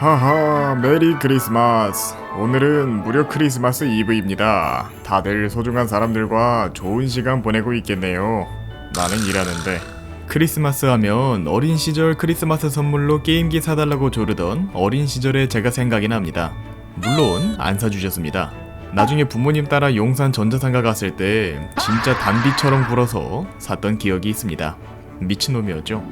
하하 메리 크리스마스. 오늘은 무려 크리스마스 이브입니다. 다들 소중한 사람들과 좋은 시간 보내고 있겠네요. 나는 일하는데. 크리스마스 하면 어린 시절 크리스마스 선물로 게임기 사달라고 조르던 어린 시절의 제가 생각이 납니다. 물론 안 사주셨습니다. 나중에 부모님 따라 용산 전자상가 갔을 때 진짜 단비처럼 굴어서 샀던 기억이 있습니다. 미친놈이었죠.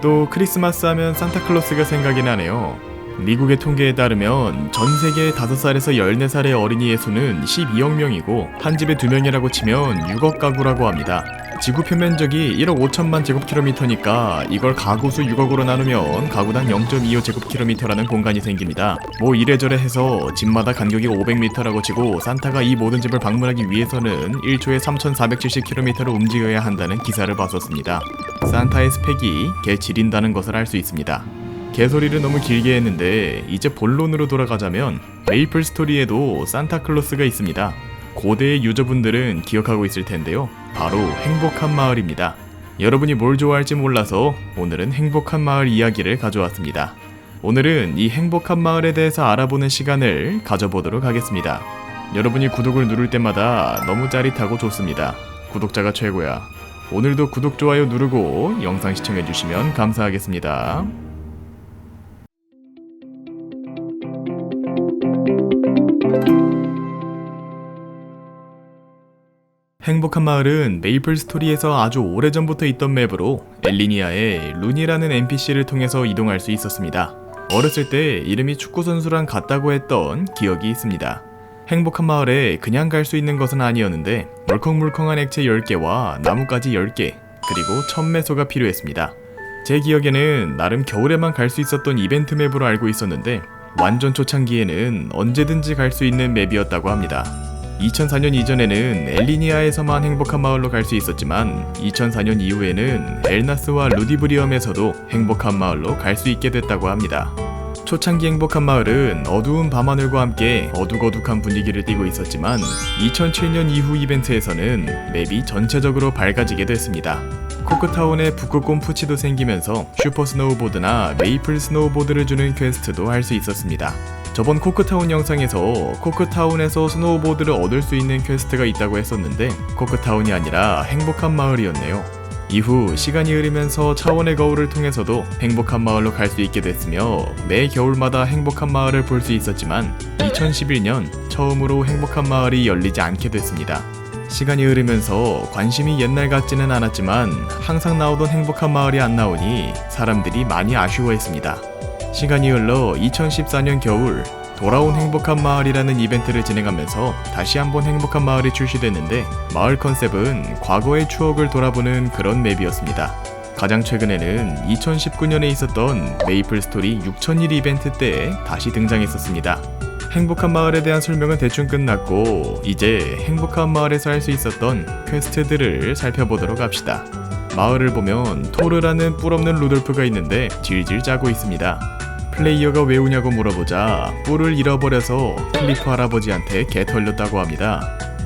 또 크리스마스 하면 산타클로스가 생각이 나네요. 미국의 통계에 따르면 전 세계 5살에서 14살의 어린이의 수는 12억 명이고 한 집에 2명이라고 치면 6억 가구라고 합니다. 지구 표면적이 1억 5천만 제곱킬로미터니까 이걸 가구 수 6억으로 나누면 가구당 0.25 제곱킬로미터라는 공간이 생깁니다. 뭐 이래저래 해서 집마다 간격이 500m라고 치고 산타가 이 모든 집을 방문하기 위해서는 1초에 3,470km로 움직여야 한다는 기사를 봤었습니다. 산타의 스펙이 개 지린다는 것을 알 수 있습니다. 개소리를 너무 길게 했는데 이제 본론으로 돌아가자면 메이플 스토리에도 산타클로스가 있습니다. 고대의 유저분들은 기억하고 있을 텐데요. 바로 행복한 마을입니다. 여러분이 뭘 좋아할지 몰라서 오늘은 행복한 마을 이야기를 가져왔습니다. 오늘은 이 행복한 마을에 대해서 알아보는 시간을 가져보도록 하겠습니다. 여러분이 구독을 누를 때마다 너무 짜릿하고 좋습니다. 구독자가 최고야. 오늘도 구독, 좋아요 누르고 영상 시청해주시면 감사하겠습니다. 행복한 마을은 메이플 스토리에서 아주 오래전부터 있던 맵으로 엘리니아의 룬이라는 NPC를 통해서 이동할 수 있었습니다. 어렸을 때 이름이 축구선수랑 같다고 했던 기억이 있습니다. 행복한 마을에 그냥 갈 수 있는 것은 아니었는데 물컹물컹한 액체 10개와 나뭇가지 10개 그리고 천매소가 필요했습니다. 제 기억에는 나름 겨울에만 갈 수 있었던 이벤트 맵으로 알고 있었는데 완전 초창기에는 언제든지 갈 수 있는 맵이었다고 합니다. 2004년 이전에는 엘리니아에서만 행복한 마을로 갈 수 있었지만 2004년 이후에는 엘나스와 루디브리엄에서도 행복한 마을로 갈 수 있게 됐다고 합니다. 초창기 행복한 마을은 어두운 밤하늘과 함께 어둑어둑한 분위기를 띠고 있었지만 2007년 이후 이벤트에서는 맵이 전체적으로 밝아지게 됐습니다. 코크타운에 북극곰 푸치도 생기면서 슈퍼 스노우보드나 메이플 스노우보드를 주는 퀘스트도 할 수 있었습니다. 저번 코크타운 영상에서 코크타운에서 스노우보드를 얻을 수 있는 퀘스트가 있다고 했었는데 코크타운이 아니라 행복한 마을이었네요. 이후 시간이 흐르면서 차원의 거울을 통해서도 행복한 마을로 갈 수 있게 됐으며 매 겨울마다 행복한 마을을 볼 수 있었지만 2011년 처음으로 행복한 마을이 열리지 않게 됐습니다. 시간이 흐르면서 관심이 옛날 같지는 않았지만 항상 나오던 행복한 마을이 안 나오니 사람들이 많이 아쉬워했습니다. 시간이 흘러 2014년 겨울 돌아온 행복한 마을이라는 이벤트를 진행하면서 다시 한번 행복한 마을이 출시됐는데 마을 컨셉은 과거의 추억을 돌아보는 그런 맵이었습니다. 가장 최근에는 2019년에 있었던 메이플 스토리 6000일 이벤트 때 다시 등장했었습니다. 행복한 마을에 대한 설명은 대충 끝났고 이제 행복한 마을에서 할 수 있었던 퀘스트들을 살펴보도록 합시다. 마을을 보면 토르라는 뿔없는 루돌프가 있는데 질질 짜고 있습니다. 플레이어가 왜 우냐고 물어보자 뿔을 잃어버려서 클리프 할아버지한테 개 털렸다고 합니다.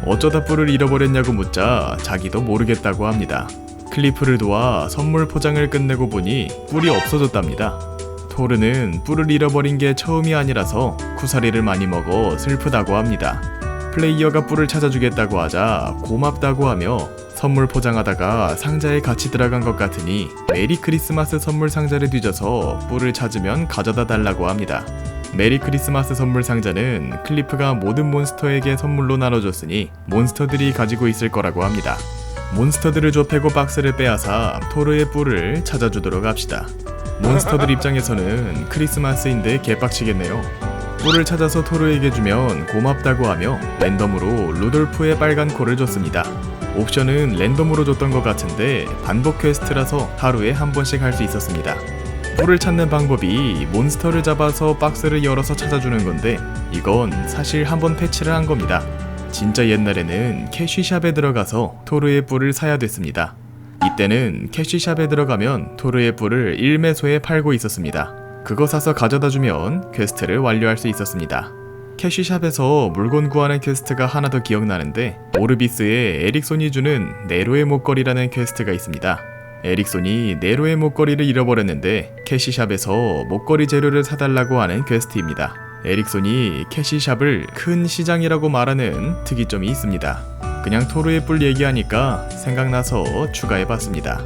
어쩌다 뿔을 잃어버렸냐고 묻자 자기도 모르겠다고 합니다. 클리프를 도와 선물 포장을 끝내고 보니 뿔이 없어졌답니다. 토르는 뿔을 잃어버린 게 처음이 아니라서 쿠사리를 많이 먹어 슬프다고 합니다. 플레이어가 뿔을 찾아주겠다고 하자 고맙다고 하며 선물 포장하다가 상자에 같이 들어간 것 같으니 메리 크리스마스 선물 상자를 뒤져서 뿔을 찾으면 가져다 달라고 합니다. 메리 크리스마스 선물 상자는 클리프가 모든 몬스터에게 선물로 나눠줬으니 몬스터들이 가지고 있을 거라고 합니다. 몬스터들을 좁히고 박스를 빼앗아 토르의 뿔을 찾아주도록 합시다. 몬스터들 입장에서는 크리스마스인데 개빡치겠네요. 뿔을 찾아서 토르에게 주면 고맙다고 하며 랜덤으로 루돌프의 빨간 코를 줬습니다. 옵션은 랜덤으로 줬던 것 같은데 반복 퀘스트라서 하루에 한 번씩 할 수 있었습니다. 뿔을 찾는 방법이 몬스터를 잡아서 박스를 열어서 찾아주는 건데 이건 사실 한 번 패치를 한 겁니다. 진짜 옛날에는 캐쉬샵에 들어가서 토르의 뿔을 사야 됐습니다. 이때는 캐쉬샵에 들어가면 토르의 뿔을 1매소에 팔고 있었습니다. 그거 사서 가져다 주면 퀘스트를 완료할 수 있었습니다. 캐쉬샵에서 물건 구하는 퀘스트가 하나 더 기억나는데 오르비스의 에릭손이 주는 네로의 목걸이라는 퀘스트가 있습니다. 에릭손이 네로의 목걸이를 잃어버렸는데 캐시샵에서 목걸이 재료를 사달라고 하는 퀘스트입니다. 에릭손이 캐시샵을 큰 시장이라고 말하는 특이점이 있습니다. 그냥 토르의 뿔 얘기하니까 생각나서 추가해봤습니다.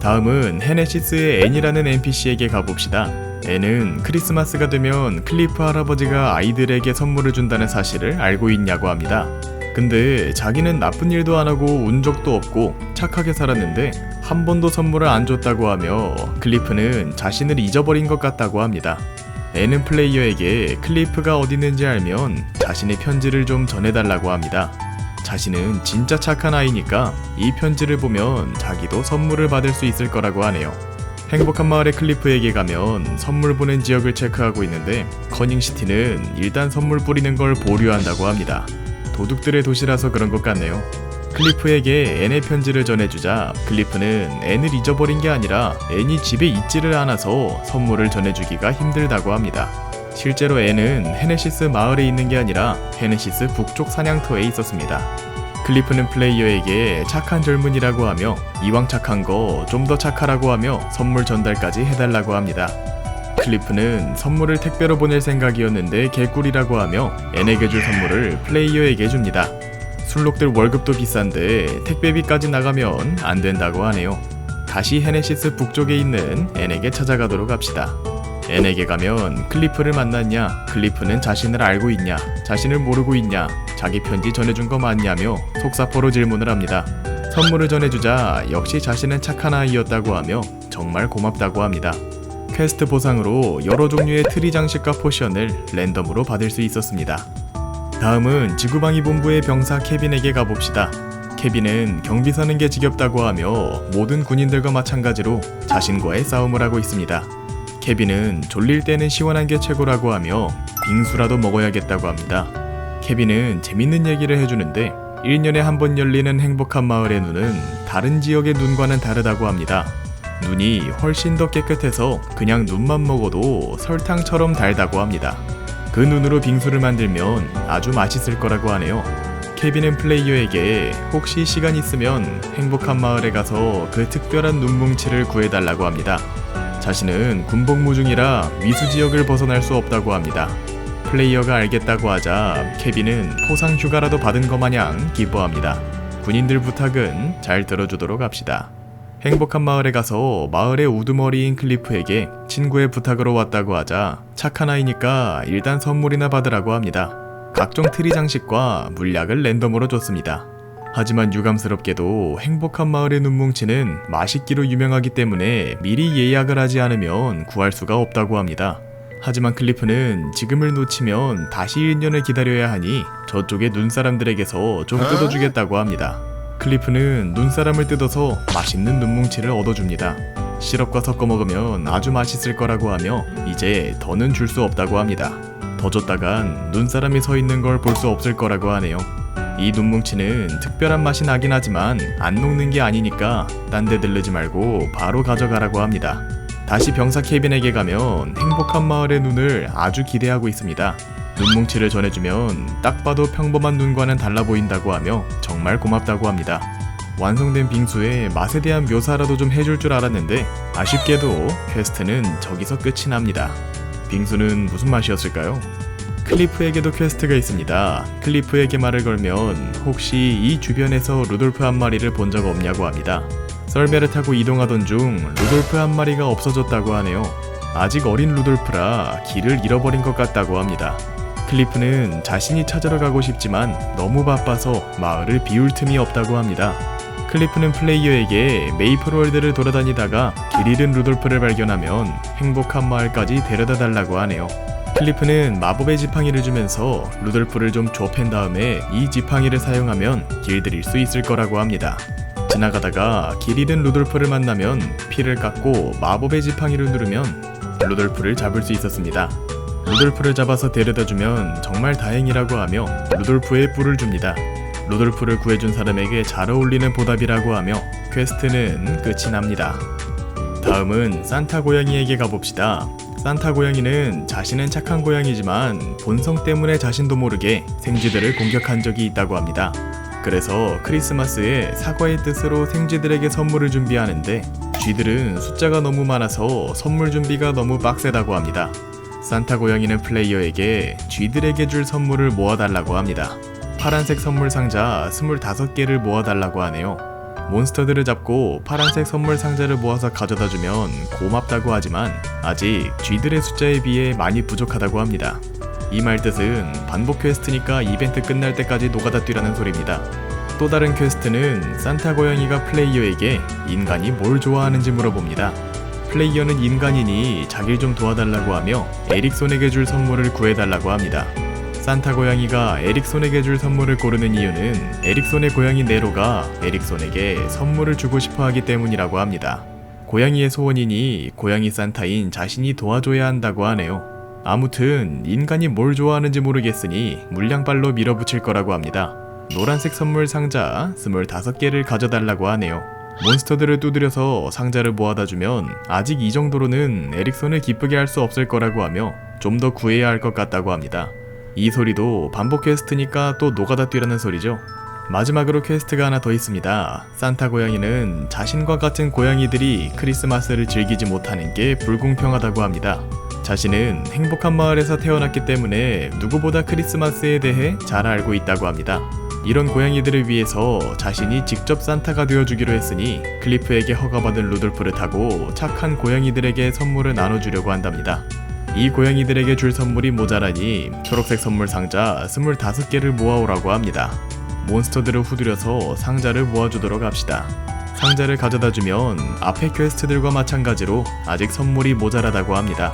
다음은 헤네시스의 앤이라는 NPC에게 가봅시다. 앤은 크리스마스가 되면 클리프 할아버지가 아이들에게 선물을 준다는 사실을 알고 있냐고 합니다. 근데 자기는 나쁜 일도 안 하고 운 적도 없고 착하게 살았는데 한 번도 선물을 안 줬다고 하며 클리프는 자신을 잊어버린 것 같다고 합니다. 앤은 플레이어에게 클리프가 어디 있는지 알면 자신의 편지를 좀 전해달라고 합니다. 자신은 진짜 착한 아이니까 이 편지를 보면 자기도 선물을 받을 수 있을 거라고 하네요. 행복한 마을의 클리프에게 가면 선물 보낸 지역을 체크하고 있는데 커닝시티는 일단 선물 뿌리는 걸 보류한다고 합니다. 도둑들의 도시라서 그런 것 같네요. 클리프에게 앤의 편지를 전해주자 클리프는 앤을 잊어버린 게 아니라 앤이 집에 있지를 않아서 선물을 전해주기가 힘들다고 합니다. 실제로 앤은 헤네시스 마을에 있는 게 아니라 헤네시스 북쪽 사냥터에 있었습니다. 클리프는 플레이어에게 착한 젊은이라고 하며 이왕 착한 거 좀 더 착하라고 하며 선물 전달까지 해달라고 합니다. 클리프는 선물을 택배로 보낼 생각이었는데 개꿀이라고 하며 앤에게 줄 선물을 플레이어에게 줍니다. 술록들 월급도 비싼데 택배비까지 나가면 안 된다고 하네요. 다시 헤네시스 북쪽에 있는 앤에게 찾아가도록 합시다. 앤에게 가면 클리프를 만났냐? 클리프는 자신을 알고 있냐? 자신을 모르고 있냐? 자기 편지 전해준 거 맞냐며 속사포로 질문을 합니다. 선물을 전해주자 역시 자신은 착한 아이였다고 하며 정말 고맙다고 합니다. 퀘스트 보상으로 여러 종류의 트리 장식과 포션을 랜덤으로 받을 수 있었습니다. 다음은 지구방위 본부의 병사 케빈에게 가봅시다. 케빈은 경비 서는 게 지겹다고 하며 모든 군인들과 마찬가지로 자신과의 싸움을 하고 있습니다. 케빈은 졸릴 때는 시원한 게 최고라고 하며 빙수라도 먹어야겠다고 합니다. 케빈은 재밌는 얘기를 해주는데 1년에 한 번 열리는 행복한 마을의 눈은 다른 지역의 눈과는 다르다고 합니다. 눈이 훨씬 더 깨끗해서 그냥 눈만 먹어도 설탕처럼 달다고 합니다. 그 눈으로 빙수를 만들면 아주 맛있을 거라고 하네요. 케빈은 플레이어에게 혹시 시간 있으면 행복한 마을에 가서 그 특별한 눈뭉치를 구해달라고 합니다. 자신은 군복무 중이라 위수 지역을 벗어날 수 없다고 합니다. 플레이어가 알겠다고 하자 케빈은 포상 휴가라도 받은 것 마냥 기뻐합니다. 군인들 부탁은 잘 들어주도록 합시다. 행복한 마을에 가서 마을의 우두머리인 클리프에게 친구의 부탁으로 왔다고 하자 착한 아이니까 일단 선물이나 받으라고 합니다. 각종 트리 장식과 물약을 랜덤으로 줬습니다. 하지만 유감스럽게도 행복한 마을의 눈뭉치는 맛있기로 유명하기 때문에 미리 예약을 하지 않으면 구할 수가 없다고 합니다. 하지만 클리프는 지금을 놓치면 다시 1년을 기다려야 하니 저쪽의 눈사람들에게서 좀 뜯어주겠다고 합니다. 클리프는 눈사람을 뜯어서 맛있는 눈뭉치를 얻어줍니다. 시럽과 섞어 먹으면 아주 맛있을 거라고 하며 이제 더는 줄 수 없다고 합니다. 더 줬다간 눈사람이 서 있는 걸 볼 수 없을 거라고 하네요. 이 눈뭉치는 특별한 맛이 나긴 하지만 안 녹는 게 아니니까 딴 데 들르지 말고 바로 가져가라고 합니다. 다시 병사 케빈에게 가면 행복한 마을의 눈을 아주 기대하고 있습니다. 눈뭉치를 전해주면 딱 봐도 평범한 눈과는 달라 보인다고 하며 정말 고맙다고 합니다. 완성된 빙수의 맛에 대한 묘사라도 좀 해줄 줄 알았는데 아쉽게도 퀘스트는 저기서 끝이 납니다. 빙수는 무슨 맛이었을까요? 클리프에게도 퀘스트가 있습니다. 클리프에게 말을 걸면 혹시 이 주변에서 루돌프 한 마리를 본 적 없냐고 합니다. 썰매를 타고 이동하던 중 루돌프 한 마리가 없어졌다고 하네요. 아직 어린 루돌프라 길을 잃어버린 것 같다고 합니다. 클리프는 자신이 찾으러 가고 싶지만 너무 바빠서 마을을 비울 틈이 없다고 합니다. 클리프는 플레이어에게 메이플월드를 돌아다니다가 길 잃은 루돌프를 발견하면 행복한 마을까지 데려다 달라고 하네요. 클리프는 마법의 지팡이를 주면서 루돌프를 좀 좁힌 다음에 이 지팡이를 사용하면 길들일 수 있을 거라고 합니다. 지나가다가 길 잃은 루돌프를 만나면 피를 깎고 마법의 지팡이를 누르면 루돌프를 잡을 수 있었습니다. 루돌프를 잡아서 데려다 주면 정말 다행이라고 하며 루돌프의 뿔을 줍니다. 루돌프를 구해준 사람에게 잘 어울리는 보답이라고 하며 퀘스트는 끝이 납니다. 다음은 산타 고양이에게 가봅시다. 산타 고양이는 자신은 착한 고양이지만 본성 때문에 자신도 모르게 생쥐들을 공격한 적이 있다고 합니다. 그래서 크리스마스에 사과의 뜻으로 생쥐들에게 선물을 준비하는데 쥐들은 숫자가 너무 많아서 선물 준비가 너무 빡세다고 합니다. 산타 고양이는 플레이어에게 쥐들에게 줄 선물을 모아달라고 합니다. 파란색 선물 상자 25개를 모아달라고 하네요. 몬스터들을 잡고 파란색 선물 상자를 모아서 가져다 주면 고맙다고 하지만 아직 쥐들의 숫자에 비해 많이 부족하다고 합니다. 이 말 뜻은 반복 퀘스트니까 이벤트 끝날 때까지 노가다 뛰라는 소리입니다. 또 다른 퀘스트는 산타 고양이가 플레이어에게 인간이 뭘 좋아하는지 물어봅니다. 플레이어는 인간이니 자길 좀 도와달라고 하며 에릭손에게 줄 선물을 구해달라고 합니다. 산타 고양이가 에릭손에게 줄 선물을 고르는 이유는 에릭손의 고양이 네로가 에릭손에게 선물을 주고 싶어 하기 때문이라고 합니다. 고양이의 소원이니 고양이 산타인 자신이 도와줘야 한다고 하네요. 아무튼 인간이 뭘 좋아하는지 모르겠으니 물량발로 밀어붙일 거라고 합니다. 노란색 선물 상자 25개를 가져달라고 하네요. 몬스터들을 두드려서 상자를 모아다 주면 아직 이 정도로는 에릭손을 기쁘게 할 수 없을 거라고 하며 좀 더 구해야 할 것 같다고 합니다. 이 소리도 반복 퀘스트니까 또 노가다 뛰라는 소리죠. 마지막으로 퀘스트가 하나 더 있습니다. 산타 고양이는 자신과 같은 고양이들이 크리스마스를 즐기지 못하는 게 불공평하다고 합니다. 자신은 행복한 마을에서 태어났기 때문에 누구보다 크리스마스에 대해 잘 알고 있다고 합니다. 이런 고양이들을 위해서 자신이 직접 산타가 되어주기로 했으니 클리프에게 허가받은 루돌프를 타고 착한 고양이들에게 선물을 나눠주려고 한답니다. 이 고양이들에게 줄 선물이 모자라니 초록색 선물 상자 25개를 모아오라고 합니다. 몬스터들을 후드려서 상자를 모아주도록 합시다. 상자를 가져다 주면 앞의 퀘스트들과 마찬가지로 아직 선물이 모자라다고 합니다.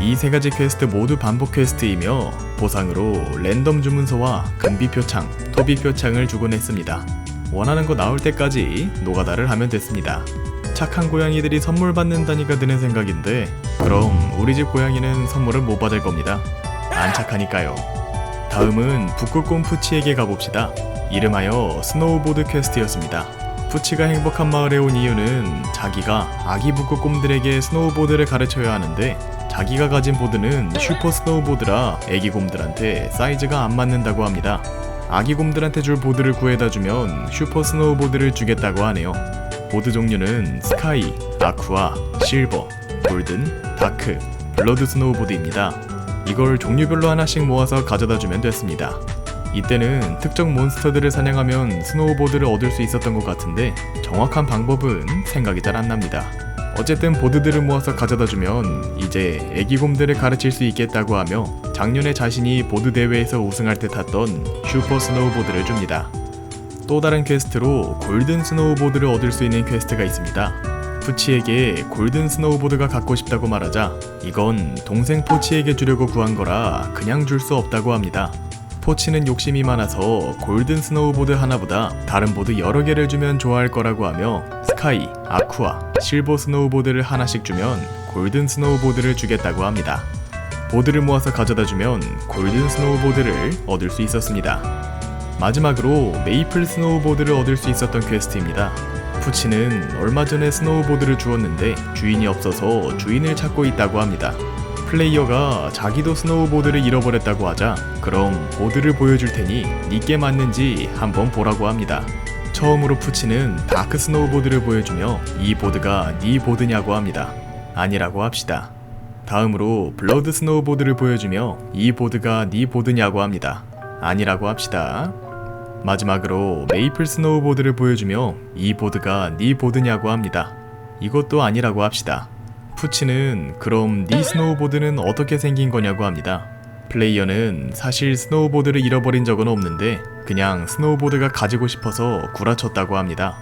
이 세 가지 퀘스트 모두 반복 퀘스트이며 보상으로 랜덤 주문서와 금비 표창, 토비 표창을 주곤 했습니다. 원하는 거 나올 때까지 노가다를 하면 됐습니다. 착한 고양이들이 선물 받는다니까 드는 생각인데 그럼 우리 집 고양이는 선물을 못 받을 겁니다. 안 착하니까요. 다음은 북극곰 푸치에게 가봅시다. 이름하여 스노우보드 퀘스트였습니다. 푸치가 행복한 마을에 온 이유는 자기가 아기 북극곰들에게 스노우보드를 가르쳐야 하는데 자기가 가진 보드는 슈퍼 스노우보드라 애기 곰들한테 사이즈가 안 맞는다고 합니다. 아기 곰들한테 줄 보드를 구해다 주면 슈퍼 스노우보드를 주겠다고 하네요. 보드 종류는 스카이, 아쿠아, 실버, 골든, 다크, 블러드 스노우보드입니다. 이걸 종류별로 하나씩 모아서 가져다 주면 됐습니다. 이때는 특정 몬스터들을 사냥하면 스노우보드를 얻을 수 있었던 것 같은데 정확한 방법은 생각이 잘 안 납니다. 어쨌든 보드들을 모아서 가져다 주면 이제 애기곰들을 가르칠 수 있겠다고 하며 작년에 자신이 보드 대회에서 우승할 때 탔던 슈퍼 스노우보드를 줍니다. 또 다른 퀘스트로 골든 스노우보드를 얻을 수 있는 퀘스트가 있습니다. 푸치에게 골든 스노우보드가 갖고 싶다고 말하자 이건 동생 포치에게 주려고 구한 거라 그냥 줄 수 없다고 합니다. 포치는 욕심이 많아서 골든 스노우보드 하나보다 다른 보드 여러 개를 주면 좋아할 거라고 하며 스카이, 아쿠아, 실버 스노우보드를 하나씩 주면 골든 스노우보드를 주겠다고 합니다. 보드를 모아서 가져다 주면 골든 스노우보드를 얻을 수 있었습니다. 마지막으로 메이플 스노우보드를 얻을 수 있었던 퀘스트입니다. 푸치는 얼마 전에 스노우보드를 주었는데 주인이 없어서 주인을 찾고 있다고 합니다. 플레이어가 자기도 스노우보드를 잃어버렸다고 하자 그럼 보드를 보여줄 테니 니께 맞는지 한번 보라고 합니다. 처음으로 푸치는 다크 스노우보드를 보여주며 이 보드가 네 보드냐고 합니다. 아니라고 합시다. 다음으로 블러드 스노우보드를 보여주며 이 보드가 네 보드냐고 합니다. 아니라고 합시다. 마지막으로 메이플 스노우보드를 보여주며 이 보드가 네 보드냐고 합니다. 이것도 아니라고 합시다. 푸치는 그럼 네 스노우보드는 어떻게 생긴 거냐고 합니다. 플레이어는 사실 스노우보드를 잃어버린 적은 없는데 그냥 스노우보드가 가지고 싶어서 구라쳤다고 합니다.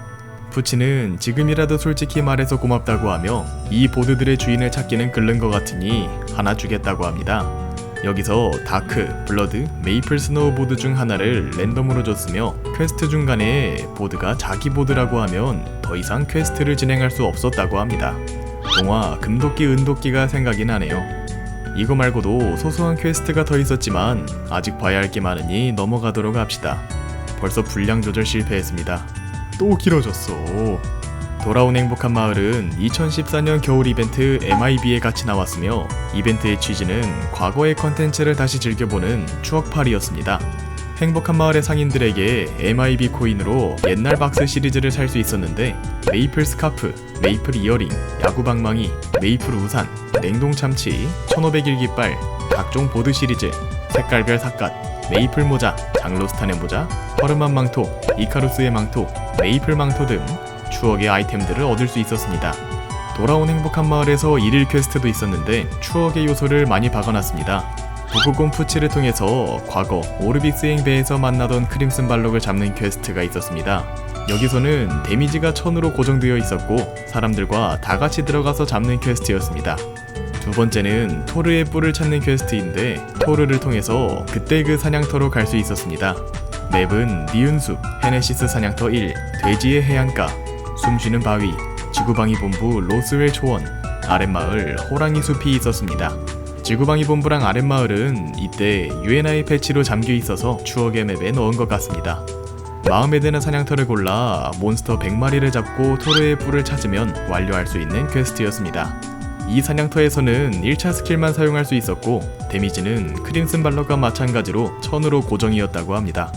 푸치는 지금이라도 솔직히 말해서 고맙다고 하며 이 보드들의 주인을 찾기는 글른 것 같으니 하나 주겠다고 합니다. 여기서 다크, 블러드, 메이플 스노우보드 중 하나를 랜덤으로 줬으며 퀘스트 중간에 보드가 자기 보드라고 하면 더 이상 퀘스트를 진행할 수 없었다고 합니다. 동화 금도끼 은도끼가 생각이 나네요. 이거 말고도 소소한 퀘스트가 더 있었지만 아직 봐야 할 게 많으니 넘어가도록 합시다. 벌써 분량 조절 실패했습니다. 또 길어졌어. 돌아온 행복한 마을은 2014년 겨울 이벤트 MIB에 같이 나왔으며 이벤트의 취지는 과거의 컨텐츠를 다시 즐겨보는 추억팔이였습니다. 행복한 마을의 상인들에게 MIB 코인으로 옛날 박스 시리즈를 살 수 있었는데 메이플 스카프, 메이플 이어링, 야구 방망이, 메이플 우산, 냉동 참치, 1500일 깃발, 각종 보드 시리즈, 색깔별 삿갓, 메이플 모자, 장로스탄의 모자, 허름한 망토, 이카루스의 망토, 메이플 망토 등 추억의 아이템들을 얻을 수 있었습니다. 돌아온 행복한 마을에서 일일 퀘스트도 있었는데 추억의 요소를 많이 박아놨습니다. 북극곰 푸치를 통해서 과거 오르비스행 배에서 만나던 크림슨 발록을 잡는 퀘스트가 있었습니다. 여기서는 데미지가 1000으로 고정되어 있었고 사람들과 다 같이 들어가서 잡는 퀘스트였습니다. 두 번째는 토르의 뿔을 찾는 퀘스트인데 토르를 통해서 그때 그 사냥터로 갈 수 있었습니다. 맵은 니은숲, 헤네시스 사냥터 1, 돼지의 해안가, 숨쉬는 바위, 지구방위 본부 로스웰 초원, 아랫마을 호랑이 숲이 있었습니다. 지구방위 본부랑 아랫마을은 이때 UNI 패치로 잠겨 있어서 추억의 맵에 넣은 것 같습니다. 마음에 드는 사냥터를 골라 몬스터 100마리를 잡고 토르의 뿔을 찾으면 완료할 수 있는 퀘스트였습니다. 이 사냥터에서는 1차 스킬만 사용할 수 있었고 데미지는 크림슨 발러가 마찬가지로 1000으로 고정이었다고 합니다.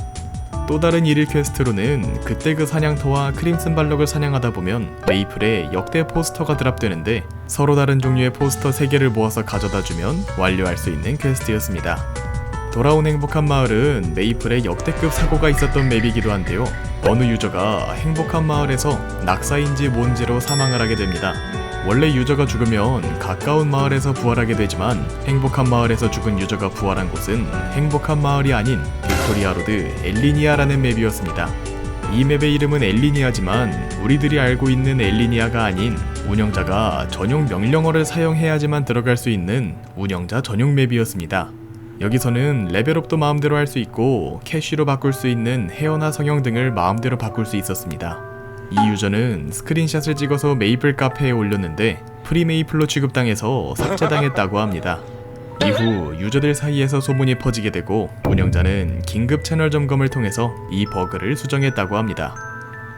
또 다른 일일 퀘스트로는 그때 그 사냥터와 크림슨 발럭을 사냥하다 보면 메이플에 역대 포스터가 드랍되는데 서로 다른 종류의 포스터 3개를 모아서 가져다 주면 완료할 수 있는 퀘스트였습니다. 돌아온 행복한 마을은 메이플에 역대급 사고가 있었던 맵이기도 한데요. 어느 유저가 행복한 마을에서 낙사인지 뭔지로 사망을 하게 됩니다. 원래 유저가 죽으면 가까운 마을에서 부활하게 되지만 행복한 마을에서 죽은 유저가 부활한 곳은 행복한 마을이 아닌 빅토리아 로드 엘리니아라는 맵이었습니다. 이 맵의 이름은 엘리니아지만 우리들이 알고 있는 엘리니아가 아닌 운영자가 전용 명령어를 사용해야지만 들어갈 수 있는 운영자 전용 맵이었습니다. 여기서는 레벨업도 마음대로 할 수 있고 캐쉬로 바꿀 수 있는 헤어나 성형 등을 마음대로 바꿀 수 있었습니다. 이 유저는 스크린샷을 찍어서 메이플 카페에 올렸는데 프리메이플로 취급당해서 삭제당했다고 합니다. 이후 유저들 사이에서 소문이 퍼지게 되고 운영자는 긴급 채널 점검을 통해서 이 버그를 수정했다고 합니다.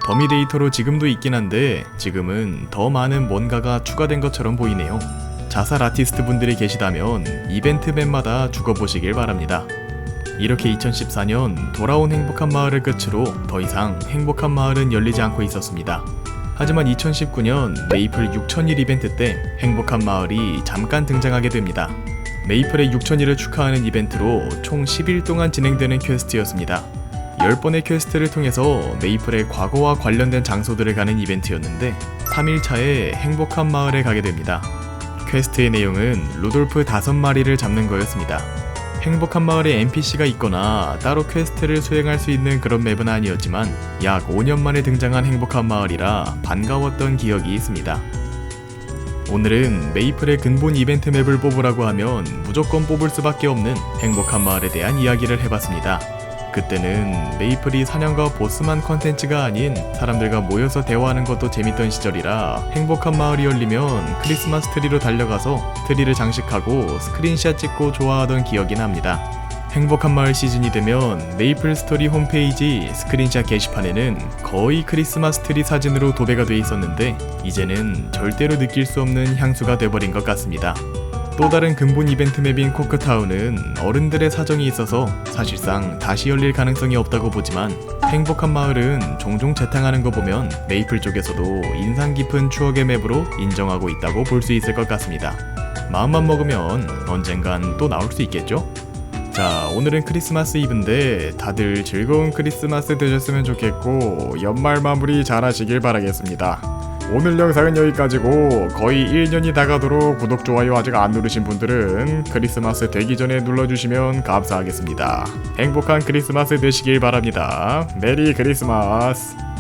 더미 데이터로 지금도 있긴 한데 지금은 더 많은 뭔가가 추가된 것처럼 보이네요. 자살 아티스트 분들이 계시다면 이벤트 맵마다 죽어보시길 바랍니다. 이렇게 2014년 돌아온 행복한 마을을 끝으로 더 이상 행복한 마을은 열리지 않고 있었습니다. 하지만 2019년 메이플 6000일 이벤트 때 행복한 마을이 잠깐 등장하게 됩니다. 메이플의 6000일을 축하하는 이벤트로 총 10일 동안 진행되는 퀘스트였습니다. 10번의 퀘스트를 통해서 메이플의 과거와 관련된 장소들을 가는 이벤트였는데 3일차에 행복한 마을에 가게 됩니다. 퀘스트의 내용은 루돌프 5마리를 잡는 거였습니다. 행복한 마을에 NPC가 있거나 따로 퀘스트를 수행할 수 있는 그런 맵은 아니었지만 약 5년 만에 등장한 행복한 마을이라 반가웠던 기억이 있습니다. 오늘은 메이플의 근본 이벤트 맵을 뽑으라고 하면 무조건 뽑을 수밖에 없는 행복한 마을에 대한 이야기를 해봤습니다. 그때는 메이플이 사냥과 보스만 컨텐츠가 아닌 사람들과 모여서 대화하는 것도 재밌던 시절이라 행복한 마을이 열리면 크리스마스 트리로 달려가서 트리를 장식하고 스크린샷 찍고 좋아하던 기억이 납니다. 행복한 마을 시즌이 되면 메이플 스토리 홈페이지 스크린샷 게시판에는 거의 크리스마스 트리 사진으로 도배가 돼 있었는데 이제는 절대로 느낄 수 없는 향수가 돼버린 것 같습니다. 또 다른 근본 이벤트 맵인 코크타운은 어른들의 사정이 있어서 사실상 다시 열릴 가능성이 없다고 보지만 행복한 마을은 종종 재탕하는 거 보면 메이플 쪽에서도 인상 깊은 추억의 맵으로 인정하고 있다고 볼 수 있을 것 같습니다. 마음만 먹으면 언젠간 또 나올 수 있겠죠? 자, 오늘은 크리스마스 이브인데 다들 즐거운 크리스마스 되셨으면 좋겠고 연말 마무리 잘 하시길 바라겠습니다. 오늘 영상은 여기까지고 거의 1년이 다가도록 구독, 좋아요 아직 안 누르신 분들은 크리스마스 되기 전에 눌러주시면 감사하겠습니다. 행복한 크리스마스 되시길 바랍니다. 메리 크리스마스!